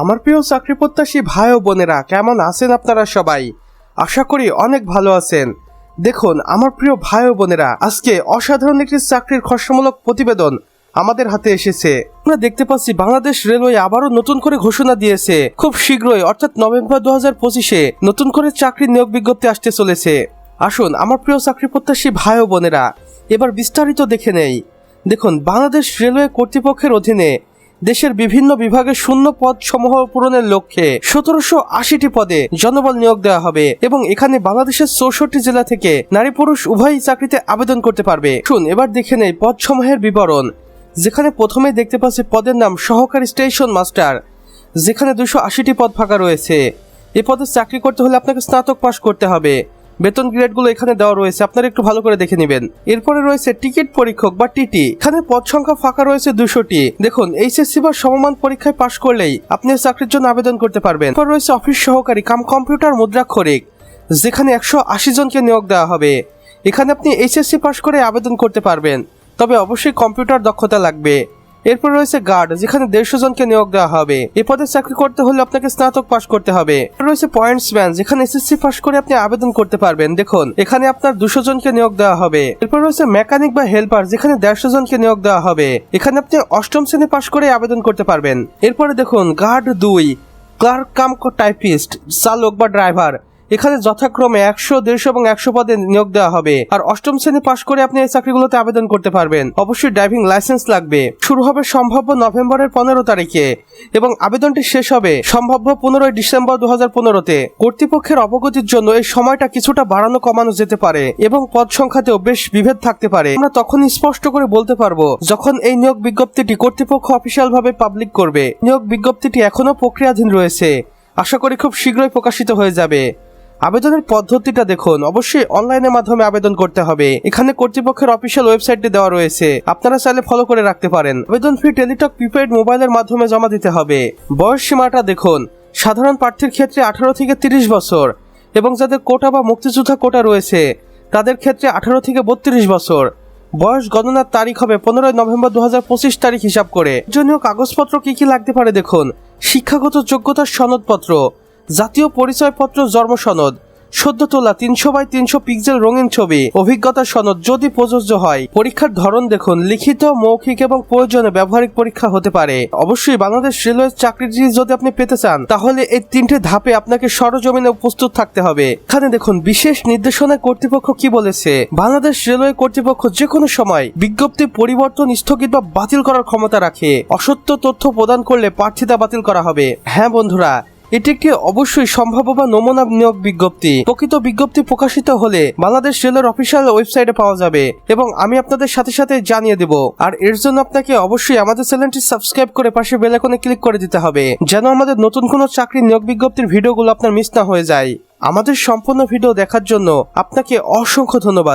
আমার প্রিয় চাকরি প্রত্যাশী ভাই ও বোনেরা, কেমন আছেন আপনারা সবাই? আশা করি অনেক ভালো আছেন। দেখুন, আমার প্রিয় ভাই ও বোনেরা, আজকে অসাধারণ একটি চাকরির খসড়ামূলক প্রতিবেদন আমাদের হাতে এসেছে। আমরা দেখতে পাচ্ছি, বাংলাদেশ রেলওয়ে আবারও নতুন করে ঘোষণা দিয়েছে। খুব শীঘ্রই, অর্থাৎ নভেম্বর দু হাজার পঁচিশে, নতুন করে চাকরির নিয়োগ বিজ্ঞপ্তি আসতে চলেছে। আসুন, আমার প্রিয় চাকরি প্রত্যাশী ভাই ও বোনেরা, এবার বিস্তারিত দেখে নেই। দেখুন, বাংলাদেশ রেলওয়ে কর্তৃপক্ষের অধীনে দেশের বিভিন্ন বিভাগে শূন্য পদ সমূহ পূরণের লক্ষ্যে সতেরোশো আশিটি পদে জনবল নিয়োগ দেওয়া হবে এবং এখানে বাংলাদেশের চৌষট্টি জেলা থেকে নারী পুরুষ উভয়ই চাকরিতে আবেদন করতে পারবে। শুন, এবার দেখে নেই পদ সমূহের বিবরণ। যেখানে প্রথমে দেখতে পাচ্ছি পদের নাম সহকারী স্টেশন মাস্টার, যেখানে দুশো আশিটি পদ ফাঁকা রয়েছে। এ পদে চাকরি করতে হলে আপনাকে স্নাতক পাশ করতে হবে। বেতন গ্রেডগুলো এখানে দেওয়া রয়েছে, আপনারা একটু ভালো করে দেখে নেবেন। এরপরে রয়েছে টিকিট পরীক্ষক বা টিটি। এখানে পদ সংখ্যা ফাঁকা রয়েছে দুশোটি। দেখুন, এইচএসসি বা সমমান পরীক্ষায় পাশ করলেই আপনি চাকরির জন্য আবেদন করতে পারবেন। এরপর রয়েছে অফিস সহকারী কাম কম্পিউটার মুদ্রাক্ষরিক, যেখানে একশো আশি জনকে নিয়োগ দেওয়া হবে। এখানে আপনি এইচএসসি পাশ করে আবেদন করতে পারবেন, তবে অবশ্যই কম্পিউটার দক্ষতা লাগবে। এরপর রয়েছে গার্ড যেখানে দেড়শো জনকে নিয়োগ দেওয়া হবে। এ পদে চাকরি করতে হলে আপনাকে স্নাতক পাশ করতে হবে। রয়েছে পয়েন্টসম্যান যেখানে এসএসসি পাশ করে আপনি আবেদন করতে পারবেন। দেখুন, এখানে আপনার দুশো জনকে নিয়োগ দেওয়া হবে। এরপর রয়েছে মেকানিক বা হেল্পার যেখানে দেড়শো জনকে নিয়োগ দেওয়া হবে। এখানে আপনি অষ্টম শ্রেণি পাশ করে আবেদন করতে পারবেন। এরপরে দেখুন গার্ড দুই ক্লার্ক কাম টাইপিস্ট চালক বা ড্রাইভার এখানে যথাক্রমে একশো, দেড়শো এবং একশো পদে নিয়োগ দেওয়া হবে। আর অষ্টম শ্রেণি পাশ করে আপনি এই চাকরিগুলোতে আবেদন করতে পারবেন। অবশ্যই ড্রাইভিং লাইসেন্স লাগবে। শুরু হবে সম্ভাব্য নভেম্বরের পনেরো তারিখে এবং আবেদনটি শেষ হবে সম্ভাব্য পনেরোই ডিসেম্বর দু হাজার পনেরোতে। কর্তৃপক্ষের অবগতির জন্য এই সময়টা কিছুটা বাড়ানো, কমানো যেতে পারে এবং পদ সংখ্যাতেও বেশ বিভেদ থাকতে পারে। আমরা তখন স্পষ্ট করে বলতে পারব, যখন এই নিয়োগ বিজ্ঞপ্তিটি কর্তৃপক্ষ অফিসিয়াল ভাবে পাবলিক করবে। নিয়োগ বিজ্ঞপ্তিটি এখনও প্রক্রিয়াধীন রয়েছে। আশা করি খুব শীঘ্রই প্রকাশিত হয়ে যাবে। আবেদনের পদ্ধতিটা দেখুন। অবশ্যই অনলাইনের মাধ্যমে আবেদন করতে হবে। এখানে কর্তৃপক্ষের অফিসিয়াল ওয়েবসাইটটি দেওয়া রয়েছে। আপনারা চাইলে ফলো করে রাখতে পারেন। আবেদন ফি টেলিটক প্রিপেড মোবাইলের মাধ্যমে জমা দিতে হবে। বয়স সীমাটা দেখুন। সাধারণ প্রার্থীর ক্ষেত্রে আঠারো থেকে তিরিশ বছর এবং যাদের কোটা বা মুক্তিযোদ্ধা কোটা রয়েছে, তাদের ক্ষেত্রে আঠারো থেকে বত্রিশ বছর। বয়স গণনার তারিখ হবে পনেরোই নভেম্বর দু হাজার পঁচিশ তারিখ হিসাব করে। প্রয়োজনীয় কাগজপত্র কি কি লাগতে পারে দেখুন। শিক্ষাগত যোগ্যতার সনদপত্র জাতীয় পরিচয়পত্র জন্ম সনদ সদ্য তোলা তিনশো বাই তিনশো পিক্সেল রঙিন ছবি। অভিজ্ঞতা সনদ যদি প্রযোজ্য হয়, পরীক্ষার ধরন দেখুন, লিখিত, মৌখিক এবং প্রয়োজনে ব্যবহারিক পরীক্ষা হতে পারে। অবশ্যই বাংলাদেশ রেলওয়ে চাকরিটি যদি আপনি পেতে চান, তাহলে এই তিনটে ধাপে আপনাকে সরজমিনে প্রস্তুত থাকতে হবে। এখানে দেখুন, বিশেষ নির্দেশনা কর্তৃপক্ষ কি বলেছে? বাংলাদেশ রেলওয়ে কর্তৃপক্ষ যে কোনো সময় বিজ্ঞপ্তি পরিবর্তন স্থগিত বা বাতিল করার ক্ষমতা রাখে। অসত্য তথ্য প্রদান করলে প্রার্থিতা বাতিল করা হবে। হ্যাঁ বন্ধুরা এটি একটি অবশ্যই সম্ভাব্য বা নমুনা নিয়োগ বিজ্ঞপ্তি। প্রকৃত বিজ্ঞপ্তি প্রকাশিত হলে বাংলাদেশ রেলের অফিসিয়াল ওয়েবসাইটে পাওয়া যাবে এবং আমি আপনাদের সাথে সাথে জানিয়ে দেব। আর এর জন্য আপনাকে অবশ্যই আমাদের চ্যানেলটি সাবস্ক্রাইব করে পাশে বেল আইকনে ক্লিক করে দিতে হবে, যেন আমাদের নতুন কোনো চাকরি নিয়োগ বিজ্ঞপ্তির ভিডিওগুলো আপনার মিস না হয়ে যায়। আমাদের সম্পূর্ণ ভিডিও দেখার জন্য আপনাকে অসংখ্য ধন্যবাদ।